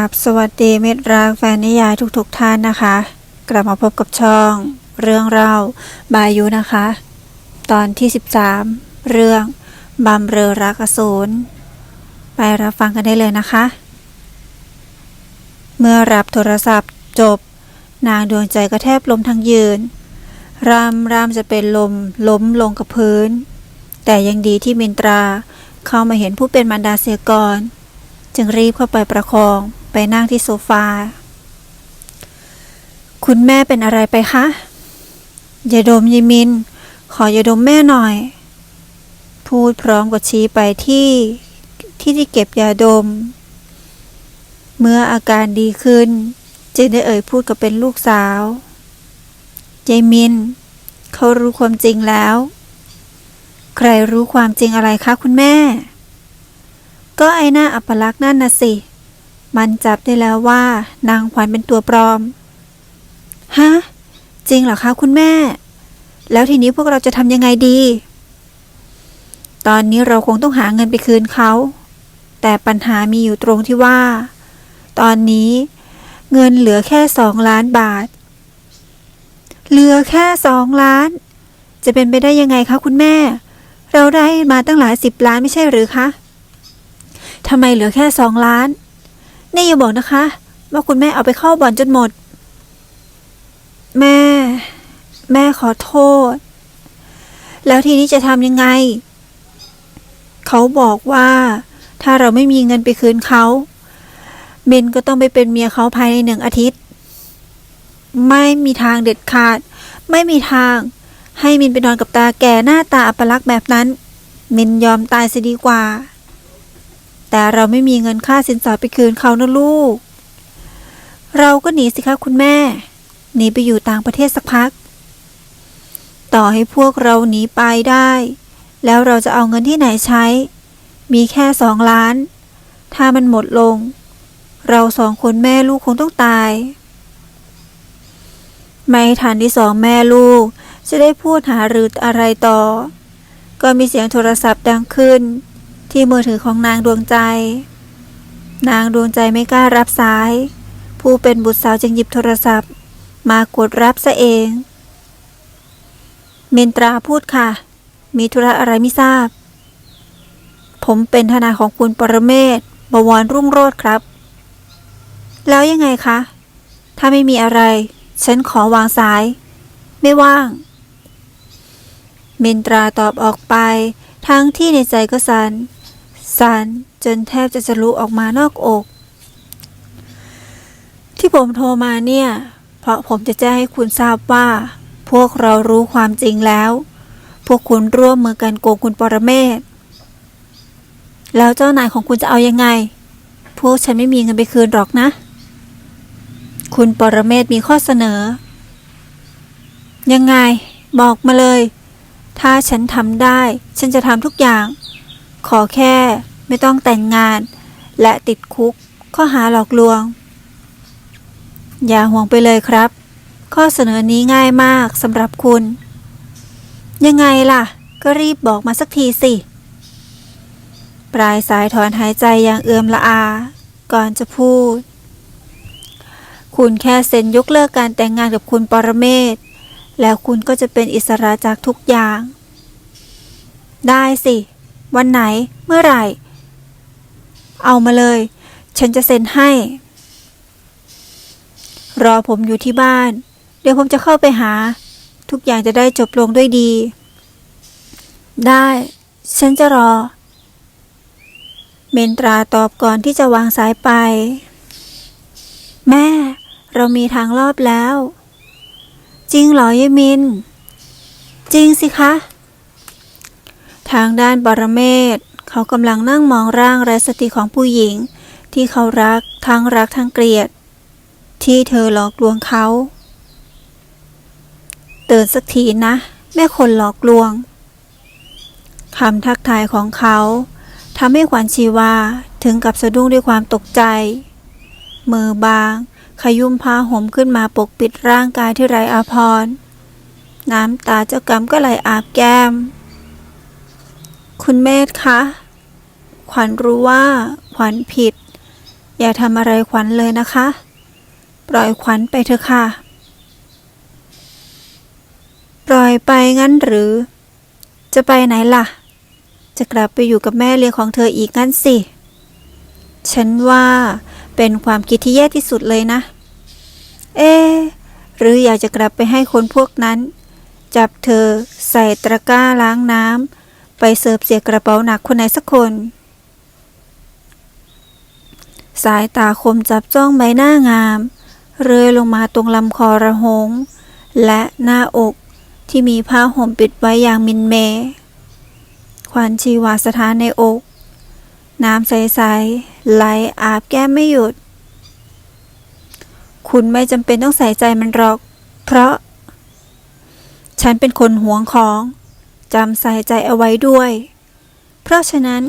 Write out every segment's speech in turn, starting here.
ราบสวัสดีมิตรรักแฟนนิยายทุกๆทท่านนะคะ กลับมาพบกับช่อง เรื่องเล่าบายุนะคะ ตอนที่ 13 เรื่องบำเรอรักอสูรไปรับฟังกันได้เลยนะคะ เมื่อรับโทรศัพท์จบ นางดวงใจก็แทบล้มทั้งยืน รามรามจะเป็นลมล้มลงกับพื้น แต่ยังดีที่มินตราเข้ามาเห็นผู้เป็นมารดาเสียก่อนจึงรีบเข้าไปประคอง ไปนั่งที่โซฟา คุณแม่เป็นอะไรไปคะ อย่าดมยิมิน ขออย่าดมแม่หน่อย พูดพร้อมกับชี้ไปที่ที่ที่เก็บยาดม เมื่ออาการดีขึ้น จึงได้เอ่ยพูดกับเป็นลูกสาว ยายมิน เขารู้ความจริงแล้ว ใครรู้ความจริงอะไรคะคุณแม่ ก็ไอ้หน้าอัปลักษณ์นั่นนะสิ มันจับได้แล้วว่า นางขวัญเป็นตัวปลอม ฮะ จริงเหรอคะคุณแม่ แล้วทีนี้พวกเราจะทำยังไงดี ตอนนี้เราคงต้องหาเงินไปคืนเขา แต่ปัญหามีอยู่ตรงที่ว่า ตอนนี้เงินเหลือแค่สองล้านบาท เหลือแค่สองล้าน จะเป็นไปได้ยังไงคะคุณแม่ เราได้มาตั้งหลายสิบล้านไม่ใช่หรือคะทำไมเหลือแค่สองล้าน นี่อย่าบอกนะคะ ว่าคุณแม่เอาไปเข้าบ่อนจนหมด แม่ แม่ขอโทษ แล้วทีนี้จะทำยังไง เขาบอกว่า ถ้าเราไม่มีเงินไปคืนเขาเมนก็ต้องไปเป็นเมียเขาภายในหนึ่งอาทิตย์ ไม่มีทางเด็ดขาด ไม่มีทาง ให้มินไปนอนกับตาแก่หน้าตาอัปลักษณ์แบบนั้น มินยอมตายเสียดีกว่า แต่เราไม่มีเงินค่าสินสอดไปคืนเขานะลูก เราก็หนีสิคะคุณแม่ หนีไปอยู่ต่างประเทศสักพัก ต่อให้พวกเราหนีไปได้ แล้วเราจะเอาเงินที่ไหนใช้ มีแค่สองล้าน ถ้ามันหมดลง เราสองคนแม่ลูกคงต้องตาย ไม่ทันที่สองแม่ลูกจะได้พูดหาหรืออะไรต่อ ก็มีเสียงโทรศัพท์ดังขึ้น ที่มือถือของนางดวงใจ นางดวงใจไม่กล้ารับสาย ผู้เป็นบุตรสาวจึงหยิบโทรศัพท์ มากดรับซะเอง มินตราพูดค่ะ มีธุระอะไรไม่ทราบ ผมเป็นทนายของคุณปรเมศบวรรุ่งโรจน์ครับ แล้วยังไงคะ ถ้าไม่มีอะไร ฉันขอวางสาย ไม่ว่าง มินตราตอบออกไป ทั้งที่ในใจก็สั่น สันจนแทบจะจะลุออกมานอกอก ที่ผมโทรมาเนี่ย เพราะผมจะแจ้งให้คุณทราบว่า พวกเรารู้ความจริงแล้ว พวกคุณร่วมมือกันโกงคุณปรเมศแล้วเจ้านายของคุณจะเอายังไง พวกฉันไม่มีเงินไปคืนหรอกนะ คุณปรเมศมีข้อเสนอ ยังไง บอกมาเลย ถ้าฉันทำได้ ฉันจะทำทุกอย่าง ขอแค่ไม่ต้องแต่งงาน และติดคุกข้อหาหลอกลวง อย่าห่วงไปเลยครับ ข้อเสนอนี้ง่ายมากสำหรับคุณ ยังไงล่ะ ก็รีบบอกมาสักทีสิ ปลายสายถอนหายใจอย่างเอือมละอา ก่อนจะพูด คุณแค่เซ็นยกเลิกการแต่งงานกับคุณปรเมศแล้วคุณก็จะเป็นอิสระจากทุกอย่าง ได้สิ วันไหน เมื่อไหร่ เอามาเลย ฉันจะเซ็นให้ รอผมอยู่ที่บ้าน เดี๋ยวผมจะเข้าไปหา ทุกอย่างจะได้จบลงด้วยดี ได้ ฉันจะรอ เมนตราตอบก่อนที่จะวางสายไป แม่ เรามีทางรอบแล้ว จริงเหรอยายมิน จริงสิคะ ทางด้านปรเมศเขากำลังนั่งมองร่างไร้สติของผู้หญิง ที่เขารักทั้งรักทั้งเกลียด ที่เธอหลอกลวงเขาเตือนสักทีนะ แม่คนหลอกลวงคำทักทายของเขาทำให้ขวัญชีวาถึงกับสะดุ้งด้วยความตกใจ มือบาง ขยุมผ้าห่มขึ้นมาปกปิดร่างกายที่ไร้อาภรณ์น้ำตาเจ้ากรรมก็ไหลอาบแก้ม คุณเมธคะ ขวัญรู้ว่าขวัญผิด อย่าทำอะไรขวัญเลยนะคะ ปล่อยขวัญไปเถอะค่ะ ปล่อยไปงั้นหรือ จะไปไหนล่ะ จะกลับไปอยู่กับแม่เลี้ยงของเธออีกงั้นสิ ฉันว่าเป็นความคิดที่แย่ที่สุดเลยนะ เอ๊หรืออยากจะกลับไปให้คนพวกนั้น จับเธอใส่ตะกร้าล้างน้ำ ไปเสิร์ฟเสียกระเป๋าหนักคนไหนสักคน สายตาคมจับจ้องใบหน้างาม เรื่อยลงมาตรงลำคอระหง และหน้าอกที่มีผ้าห่มปิดไว้อย่างมินเม ควันชีวาสถานในอก น้ำใสๆไหลอาบแก้มไม่หยุด คุณไม่จำเป็นต้องใส่ใจมันหรอก เพราะ ฉันเป็นคนหวงของ จำใส่ใจเอาไว้ด้วย เพราะฉะนั้น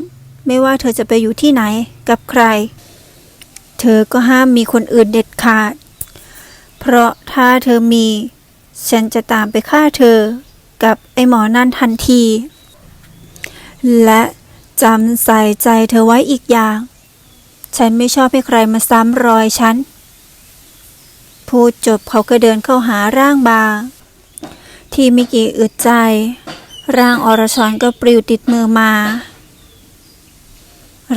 ไม่ว่าเธอจะไปอยู่ที่ไหนกับใคร เธอก็ห้ามมีคนอื่นเด็ดขาด เพราะถ้าเธอมี ฉันจะตามไปฆ่าเธอกับไอ้หมอนั่นทันที และจำใส่ใจเธอไว้อีกอย่าง ฉันไม่ชอบให้ใครมาซ้ำรอยฉัน พูดจบเขาก็เดินเข้าหาร่างบางที่ม่กี่อึดใจ ร่างอรชรก็ปลิวติดมือมา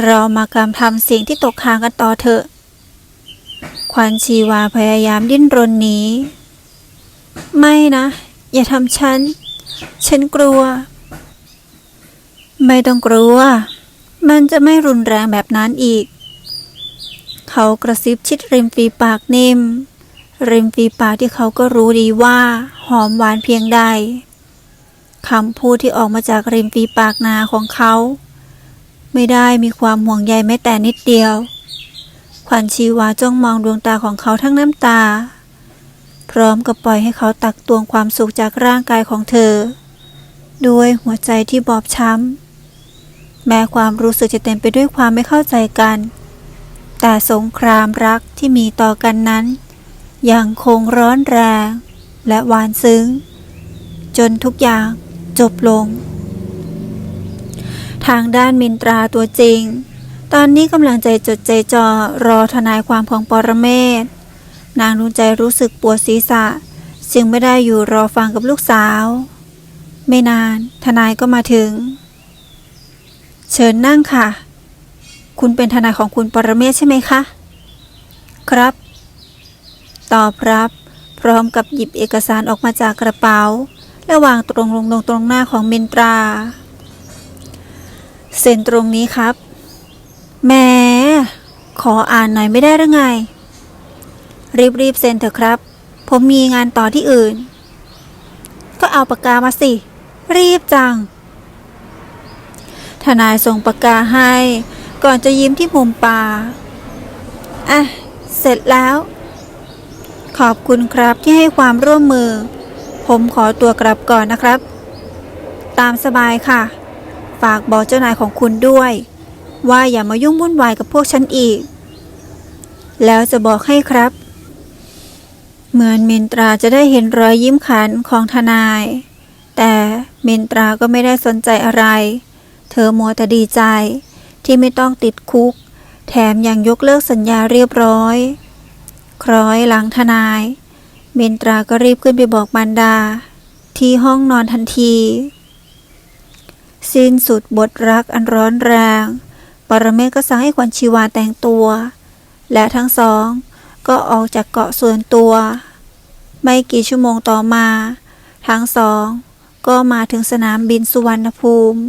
เรามากำทำสิ่งที่ตกค้างกันต่อเถอะ ควันชีวาพยายามดิ้นรนหนีไม่นะ อย่าทำฉัน ฉันกลัว ไม่ต้องกลัว มันจะไม่รุนแรงแบบนั้นอีก เขากระซิบชิดริมฝีปากนิ่มริมฝีปากที่เขาก็รู้ดีว่า หอมหวานเพียงใด คำพูดที่ออกมาจากริมฝีปากนาของเขา ไม่ได้มีความห่วงใยแม้แต่นิดเดียว ขวัญชีวาจ้องมองดวงตาของเขาทั้งน้ำตา พร้อมกับปล่อยให้เขาตักตวงความสุขจากร่างกายของเธอ ด้วยหัวใจที่บอบช้ำ แม้ความรู้สึกจะเต็มไปด้วยความไม่เข้าใจกัน แต่สงครามรักที่มีต่อกันนั้นยังคงร้อนแรงและหวานซึ้ง จนทุกอย่าง จบลง ทางด้านมินตราตัวจริง ตอนนี้กำลังใจจดใจจ่อรอทนายความของปรเมศนางดวงใจรู้สึกปวดศีรษะ จึงไม่ได้อยู่รอฟังกับลูกสาว ไม่นานทนายก็มาถึง เชิญนั่งค่ะ คุณเป็นทนายของคุณปรเมศใช่ไหมคะ ครับ ตอบรับ พร้อมกับหยิบเอกสารออกมาจากกระเป๋า และวางตรงลงลงตรงหน้าของมินตราเซ็นตรงนี้ครับ แม้ขออ่านหน่อยไม่ได้หรือไง รีบๆเซ็นเถอะครับ ผมมีงานต่อที่อื่น ก็เอาปากกามาสิ รีบจัง ทนายส่งปากกาให้ ก่อนจะยิ้มที่มุมปาอะ เสร็จแล้ว ขอบคุณครับที่ให้ความร่วมมือ ผมขอตัวกลับก่อนนะครับ ตามสบายค่ะ ฝากบอกเจ้านายของคุณด้วย ว่าอย่ามายุ่งวุ่นวายกับพวกฉันอีก แล้วจะบอกให้ครับ เหมือนมินตราจะได้เห็นรอยยิ้มขันของทนาย แต่มินตราก็ไม่ได้สนใจอะไร เธอมัวแต่ดีใจที่ไม่ต้องติดคุก แถมยังยกเลิกสัญญาเรียบร้อย คล้อยหลังทนาย เมนตราก็รีบขึ้นไปบอกมารดา ที่ห้องนอนทันที สิ้นสุดบทรักอันร้อนแรง ปรเมศก็สั่งให้ขวัญชีวาแต่งตัว และทั้งสองก็ออกจากเกาะส่วนตัว ไม่กี่ชั่วโมงต่อมา ทั้งสองก็มาถึงสนามบินสุวรรณภูมิ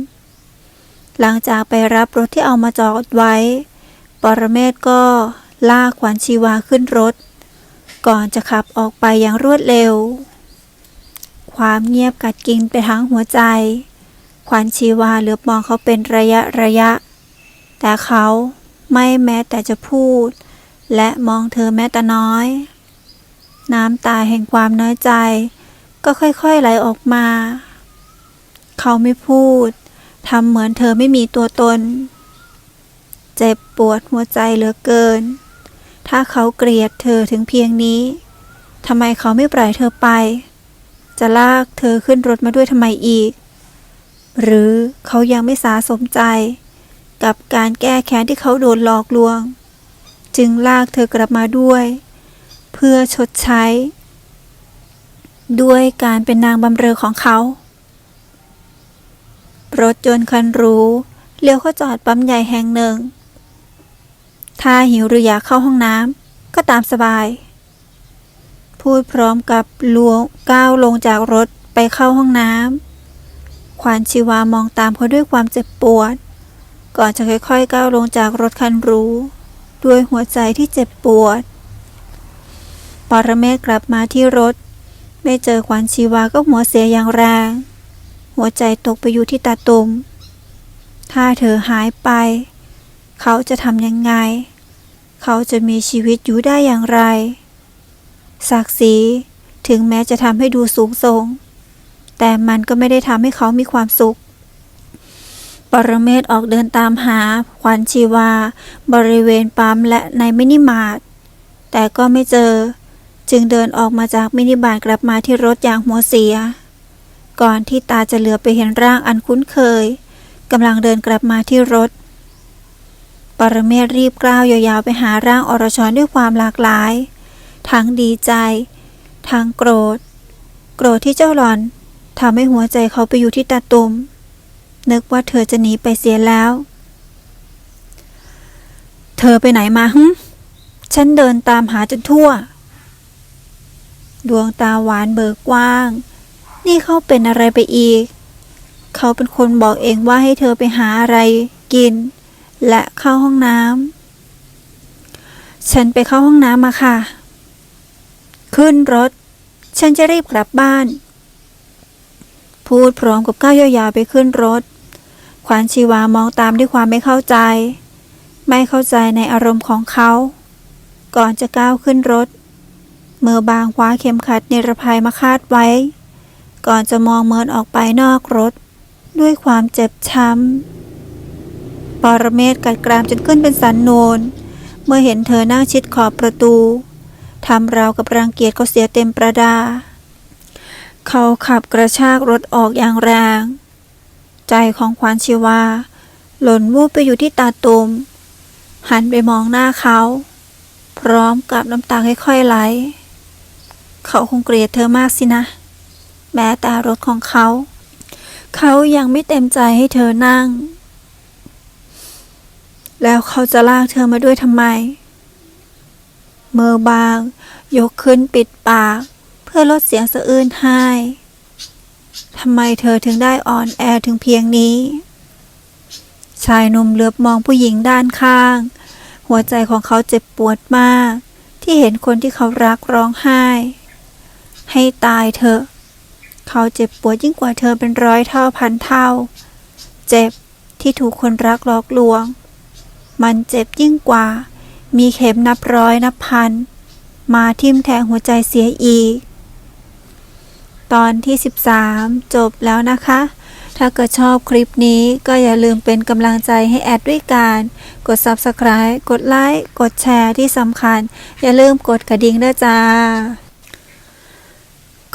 หลังจากไปรับรถที่เอามาจอดไว้ ปรเมศก็ลากขวัญชีวาขึ้นรถ ก่อนจะขับออกไปอย่างรวดเร็ว ความเงียบกัดกินไปทั้งหัวใจ ขวัญชีวาเหลือบมองเขาเป็นระยะระยะ แต่เขาไม่แม้แต่จะพูด และมองเธอแม้แต่น้อย น้ำตาแห่งความน้อยใจ ก็ค่อยๆไหลออกมา เขาไม่พูดทำเหมือนเธอไม่มีตัวตน เจ็บปวดหัวใจเหลือเกิน ถ้าเขาเกลียดเธอถึงเพียงนี้ทำไมเขาไม่ปล่อยเธอไป จะลากเธอขึ้นรถมาด้วยทำไมอีก หรือเขายังไม่สาสมใจ กับการแก้แค้นที่เขาโดนหลอกลวง จึงลากเธอกลับมาด้วย เพื่อชดใช้ ด้วยการเป็นนางบำเรอของเขา รถยนต์คันรู้เลี้ยวเข้าจอดปั๊มใหญ่แห่งหนึ่ง ถ้าหิวหรืออยากเข้าห้องน้ำก็ตามสบาย พูดพร้อมกับลวงก้าวลงจากรถไปเข้าห้องน้ำขวัญชีวามองตามเขาด้วยความเจ็บปวด ก่อนจะค่อยๆก้าวลงจากรถคันรู้ ด้วยหัวใจที่เจ็บปวด ปรเมศกลับมาที่รถ ไม่เจอขวัญชีวาก็หัวเสียอย่างแรง หัวใจตกไปอยู่ที่ตาตุมถ้าเธอหายไป เขาจะทำยังไง เขาจะมีชีวิตอยู่ได้อย่างไร ศักดิ์ศรีถึงแม้จะทำให้ดูสูงส่ง แต่มันก็ไม่ได้ทำให้เขามีความสุข ปรเมศออกเดินตามหาขวัญชีวา บริเวณปั๊มและในมินิมาร์ทแต่ก็ไม่เจอ จึงเดินออกมาจากมินิบาร์กลับมาที่รถอย่างหัวเสีย ก่อนที่ตาจะเหลือไปเห็นร่างอันคุ้นเคยกำลังเดินกลับมาที่รถ ปรเมศรีบกล้าวยาวๆไปหาร่างอรชรด้วยความหลากหลาย ทั้งดีใจ ทั้งโกรธ โกรธที่เจ้าหลอนทำให้หัวใจเขาไปอยู่ที่ตาตุม นึกว่าเธอจะหนีไปเสียแล้ว เธอไปไหนมาหึฉันเดินตามหาจนทั่ว ดวงตาหวานเบิกกว้าง นี่เขาเป็นอะไรไปอีก เขาเป็นคนบอกเองว่าให้เธอไปหาอะไรกิน และเข้าห้องน้ำ ฉันไปเข้าห้องน้ำมาค่ะ ขึ้นรถ ฉันจะรีบกลับบ้าน พูดพร้อมกับก้าวยาวๆไปขึ้นรถ ขวัญชีวามองตามด้วยความไม่เข้าใจ ไม่เข้าใจในอารมณ์ของเขา ก่อนจะก้าวขึ้นรถมือบางคว้าเข็มขัดนิรภัยมาคาดไว้ ก่อนจะมองเมินออกไปนอกรถ ด้วยความเจ็บช้ำ ปรเมศกัดกรามจนขึ้นเป็นสันโนน เมื่อเห็นเธอนั่งชิดขอบประตูทำราวกับรังเกียจเขาเสียเต็มประดา เขาขับกระชากรถออกอย่างแรง ใจของขวัญชีวา หล่นวูบไปอยู่ที่ตาตุม หันไปมองหน้าเขา พร้อมกับน้ำตาค่อยๆไหล เขาคงเกลียดเธอมากสินะ แม้แต่รถของเขา เขายังไม่เต็มใจให้เธอนั่ง แล้วเขาจะลากเธอมาด้วยทำไม เมือบาง ยกขึ้นปิดปาก เพื่อลดเสียงสะอื้นให้ทำไมเธอถึงได้อ่อนแอถึงเพียงนี้ ชายหนุ่มเหลือบมองผู้หญิงด้านข้าง หัวใจของเขาเจ็บปวดมาก ที่เห็นคนที่เขารักร้องไห้ ให้ตายเถอะ เขาเจ็บปวดยิ่งกว่าเธอเป็นร้อยเท่าพันเท่า เจ็บที่ถูกคนรักหลอกลวง มันเจ็บยิ่งกว่า มีเข็มนับร้อยนับพัน มาทิ่มแทงหัวใจเสียอีก ตอนที่ 13 จบแล้วนะคะ ถ้าเกิดชอบคลิปนี้ก็อย่าลืมเป็นกำลังใจให้แอดด้วยการ กด Subscribe กดไลค์ กดแชร์ที่สำคัญ อย่าลืมกดกระดิ่งด้วยจ้า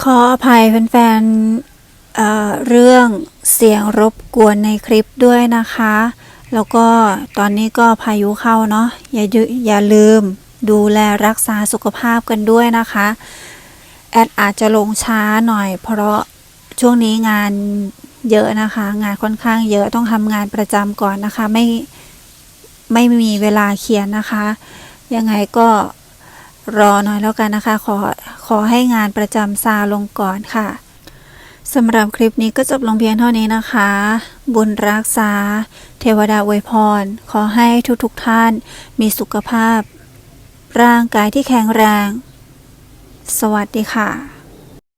ขออภัยแฟนๆเเรื่องเสียงรบกวนในคลิปด้วยนะคะ แล้วก็ตอนนี้ก็พายุเข้าเนาะอย่าอย่าลืมดูแลรักษาสุขภาพกันด้วยนะคะ แอดอาจจะลงช้าหน่อย เพราะช่วงนี้งานเยอะนะคะ งานค่อนข้างเยอะต้องทำงานประจำก่อนนะคะ ไม่ไม่มีเวลาเขียนนะคะ ยังไงก็รอหน่อยแล้วกันนะคะ ขอขอให้งานประจำซาลงก่อนค่ะสำหรับคลิปนี้ก็จบลงเพียงเท่านี้นะคะ บุญรักษา เทวดาอวยพร ขอให้ทุกๆทท่านมีสุขภาพ ร่างกายที่แข็งแรง สวัสดีค่ะ